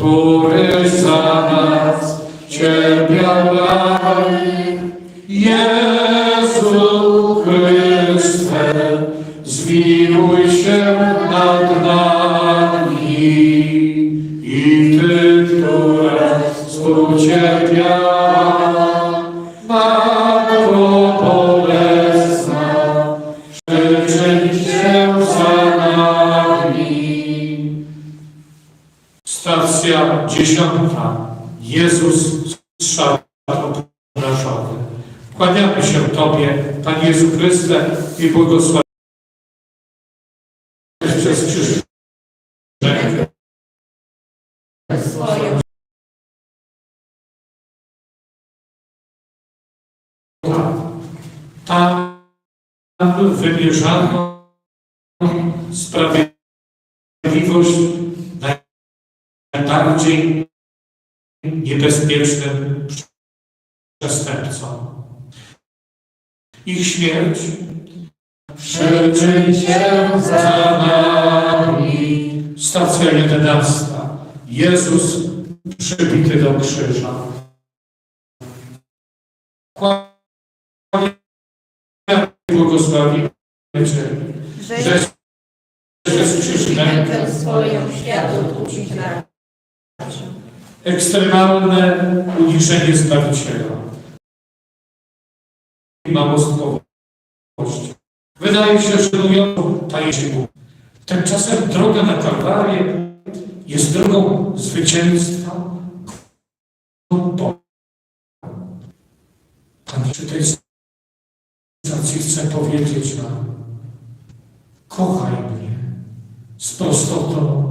któryś za nas cierpiał rany. Stacja dziesiąta. Jezus z szatą obrażony. Kłaniamy się Tobie, Panie Jezu Chryste, i błogosławiamy przez krzyż Tam wymierzano sprawiedliwość najbardziej niebezpiecznym przestępcom. Ich śmierć przyczyn się za nami. Stacja jedenasta. Jezus przybity do krzyża. Kłaniamy i błogosławimy Cię, że rękę swoją światu uczyć raczył. Ekstremalne uniżenie Zbawiciela małostkowość. Wydaje się żenującą tajemnicą. Tymczasem droga na Kalwarię jest drogą zwycięstwa. Boga. Panie, przy tej stacji chcę powiedzieć nam, kochaj mnie z prostotą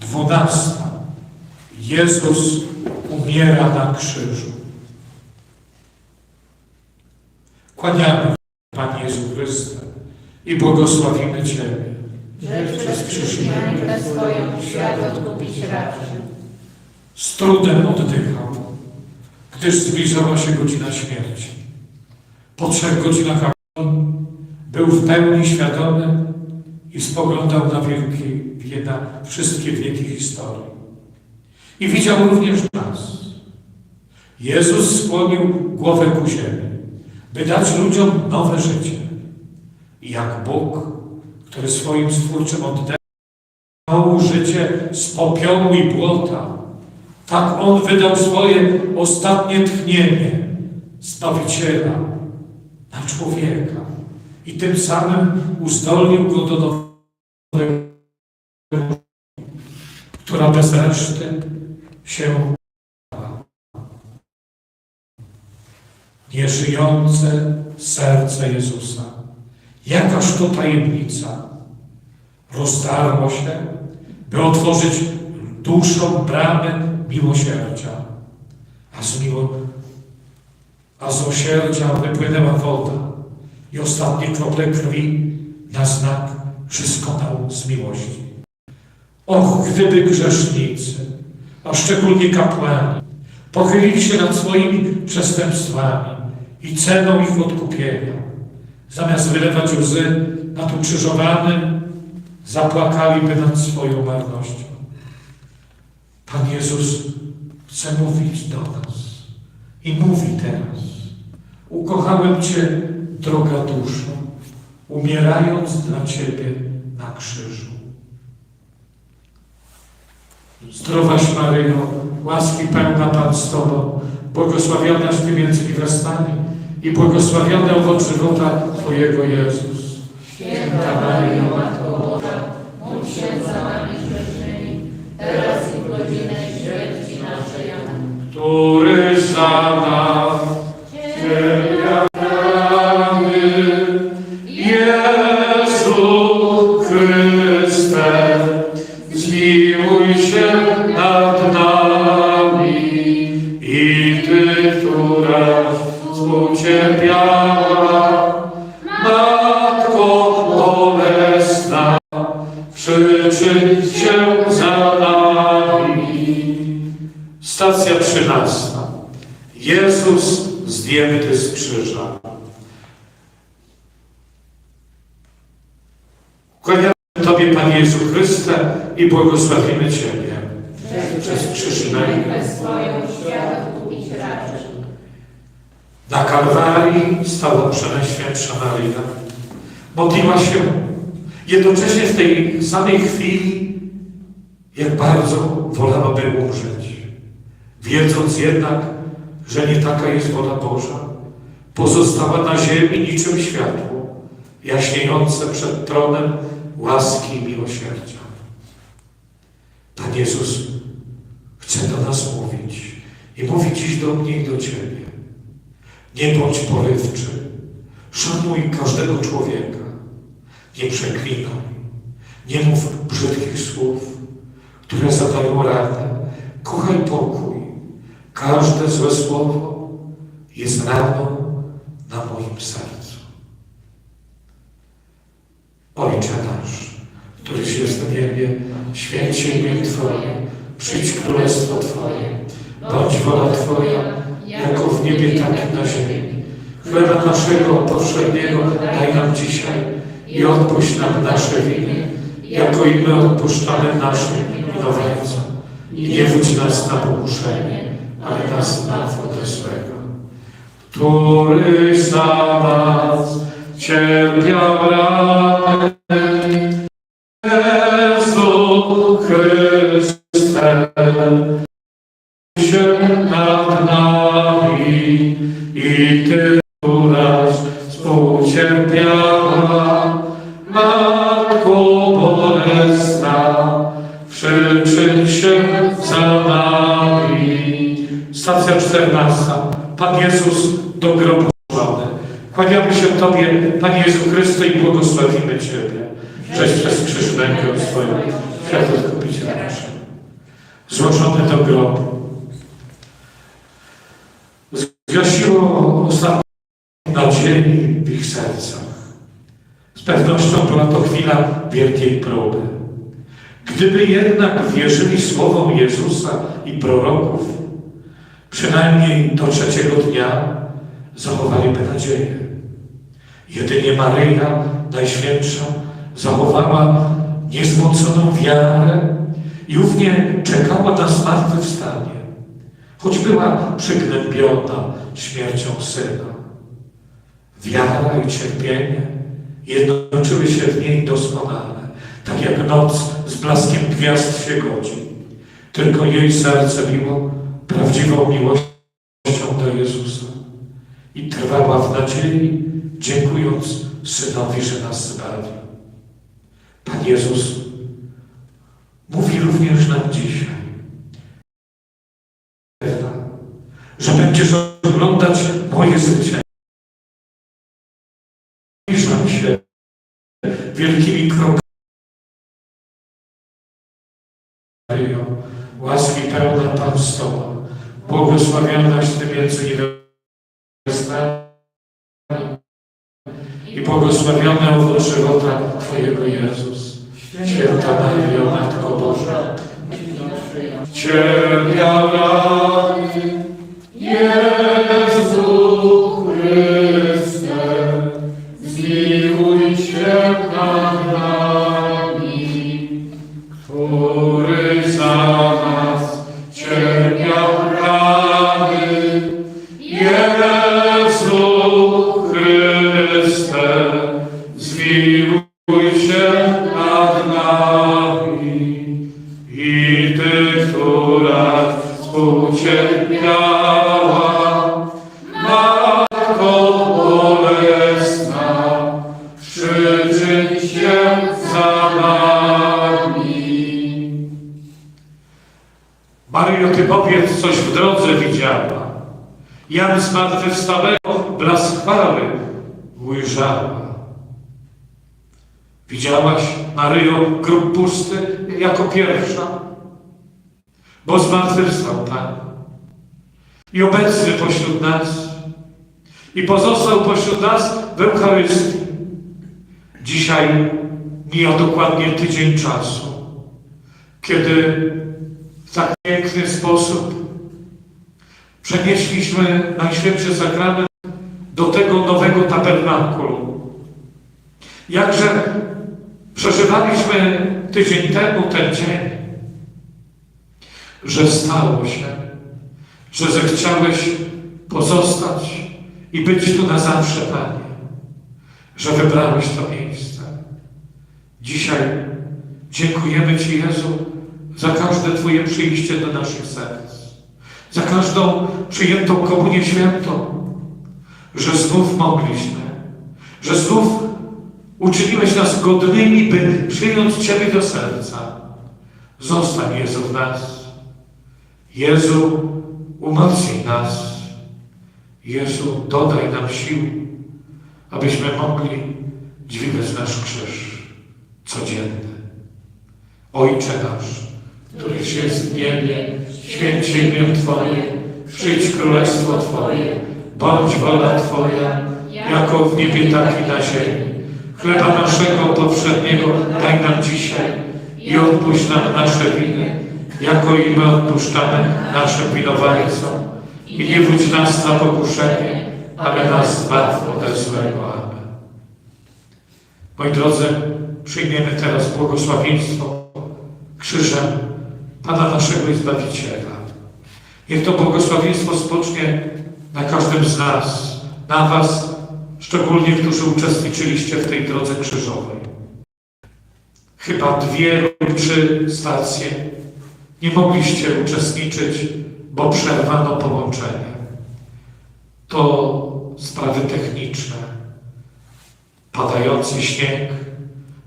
Dwunasta. Jezus umiera na krzyżu. Kłaniamy, Panie Jezu Chryste, i błogosławimy Ciebie. że przez krzyż i rękę swoją świat odkupić raczył. Z trudem oddychał, gdyż zbliżała się godzina śmierci. Po trzech godzinach był w pełni świadomy i spoglądał na wielkie, na wszystkie wieki historii. I widział również nas. Jezus skłonił głowę ku ziemi, by dać ludziom nowe życie. I jak Bóg, który swoim stwórczym oddał życie z popiołu i błota, tak On wydał swoje ostatnie tchnienie Zbawiciela na człowieka i tym samym uzdolnił go do nowego, która bez reszty się. Nieżyjące serce Jezusa. Jakaż to tajemnica rozdarło się, by otworzyć duszą bramy miłosierdzia. A z, miło, a z miłosierdzia wypłynęła woda i ostatnie krople krwi na znak, że skonał z miłości. Och, gdyby grzesznicy, a szczególnie kapłani, pochylili się nad swoimi przestępstwami i ceną ich odkupienia, zamiast wylewać łzy nad ukrzyżowanym, zapłakaliby nad swoją marnością. Pan Jezus chce mówić do nas i mówi teraz. Ukochałem Cię, droga duszo, umierając dla Ciebie na krzyżu. Zdrowaś Maryjo, łaski pełna Pan z Tobą, błogosławionaś Ty między niewiastami i błogosławiony owoc żywota Twojego Jezus. Święta Maryjo, Matko Boża, módl się za nami grzesznymi, teraz i w godzinę śmierci naszej. Amen. Jezu Kłaniamy Tobie, Panie Jezu Chryste, i błogosławimy Ciebie. Przez krzyż mękę. Na Kalwarii stała Przenajświętsza Maryja. Modliła się jednocześnie w tej samej chwili, jak bardzo wolałaby umrzeć. Wiedząc jednak, że nie taka jest wola Boża, pozostała na ziemi niczym światło, jaśniejące przed tronem łaski i miłosierdzia. Pan Jezus chce do nas mówić i mówi dziś do mnie i do Ciebie. Nie bądź porywczy. Szanuj każdego człowieka. Nie przeklinaj. Nie mów brzydkich słów, które zadają ranę. Kochaj pokój. Każde złe słowo jest raną na moim sercu. Ojcze nasz, któryś jest w niebie, święć imię Twoje, przyjdź królestwo Twoje, bądź wola Twoja, jako w niebie, tak i na ziemi. Chleba naszego powszedniego daj nam dzisiaj i odpuść nam nasze winy, jako i my odpuszczamy naszym winowajcom. Nie wódź nas na pokuszenie, ale nas zbaw ode złego. Który za nas cierpiał rany, Chryste, się nad nami i Ty, któraś współcierpiała, Matko bolesna, przyczyń się za nami. Stacja czternasta. Pan Jezus do grobu złożony. Kłaniamy się Tobie, Panie Jezu Chryste, i błogosławimy Ciebie, żeś przez krzyż mękę swoją światło Zgubiciela naszego. Złożony do grobu. Zgasiło ostatnią nadziei w ich sercach. Z pewnością była to chwila wielkiej próby. Gdyby jednak wierzyli słowom Jezusa i proroków, przynajmniej do trzeciego dnia zachowaliby nadzieję. Jedynie Maryja, Najświętsza, zachowała niezmąconą wiarę i ównie czekała na zmartwychwstanie, choć była przygnębiona śmiercią syna. Wiara i cierpienie jednoczyły się w niej doskonale, tak jak noc z blaskiem gwiazd się godzi. Tylko jej serce miło prawdziwą miłością do Jezusa i trwała w nadziei, dziękując Synowi, że nas zbawił. Jezus mówi również nam dzisiaj, że będziesz oglądać moje zwycięstwo. Zbliżam się wielkimi krokami. Łaski pełna Pan z Tobą, błogosławionaś Ty między niewiastami błogosławiony owoc żywota Twojego Jezus. Święta Maryjo, Matko Boża, cierpiał współcierpiała, Matko bolesna, przyczyń się za nami. Maryjo, Ty powiedz, coś w drodze widziała. Jan zmartwychwstałego blask chwały ujrzała. Widziałaś, Maryjo, grób pusty jako pierwsza? Bo zmartwychwstał Pan i obecny pośród nas i pozostał pośród nas w Eucharystii. Dzisiaj mija dokładnie tydzień czasu, kiedy w tak piękny sposób przenieśliśmy Najświętszy Sakrament do tego nowego tabernakulum. Jakże przeżywaliśmy tydzień temu ten dzień, że stało się, że zechciałeś pozostać i być tu na zawsze, Panie, że wybrałeś to miejsce. Dzisiaj dziękujemy Ci, Jezu, za każde Twoje przyjście do naszych serc, za każdą przyjętą komunię świętą, że znów mogliśmy, że znów uczyniłeś nas godnymi, by przyjąć Ciebie do serca. Zostań, Jezu, w nas. Jezu, umocnij nas. Jezu, dodaj nam sił, abyśmy mogli dźwigać nasz krzyż codzienny. Ojcze nasz, któryś jest w niebie, święć imię Twoje, przyjdź królestwo Twoje, bądź wola Twoja, jako w niebie, tak i na ziemi. Chleba naszego powszedniego daj nam dzisiaj i odpuść nam nasze winy, jako i my odpuszczamy naszym winowajcom. I nie wódź nas na pokuszenie, ale nas zbaw ode złego. Amen. Moi drodzy, przyjmiemy teraz błogosławieństwo krzyżem Pana naszego i Zbawiciela. Niech to błogosławieństwo spocznie na każdym z nas, na Was, szczególnie którzy uczestniczyliście w tej drodze krzyżowej. Chyba dwie lub trzy stacje nie mogliście uczestniczyć, bo przerwano połączenie. To sprawy techniczne. Padający śnieg,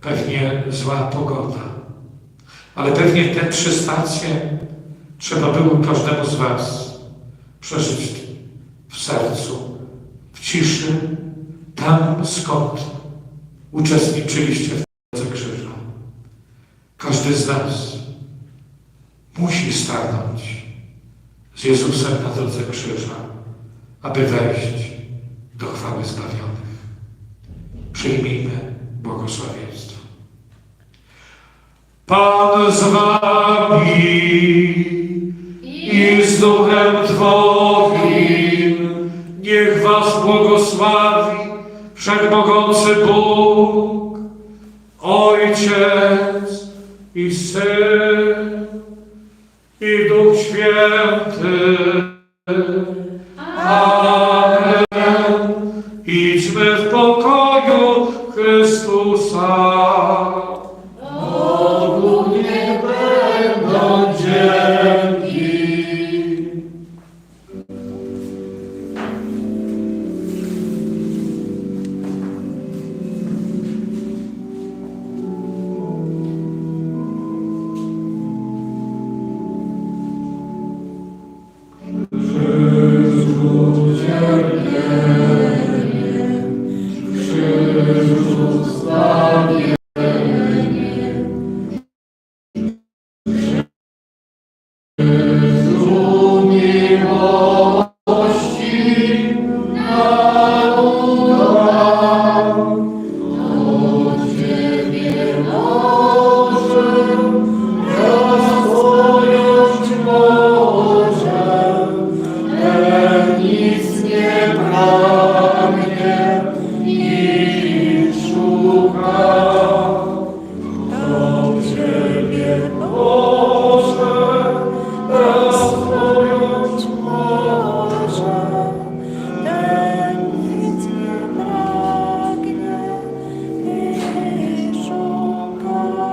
pewnie zła pogoda. Ale pewnie te trzy stacje trzeba było każdemu z Was przeżyć w sercu, w ciszy, tam skąd uczestniczyliście w drodze krzyża. Każdy z nas musi stanąć z Jezusem na drodze krzyża, aby wejść do chwały zbawionych. Przyjmijmy błogosławieństwo. Pan z wami i z duchem Twoim. Niech was błogosławi Wszechmogący Bóg, i Duch Święty. Amen.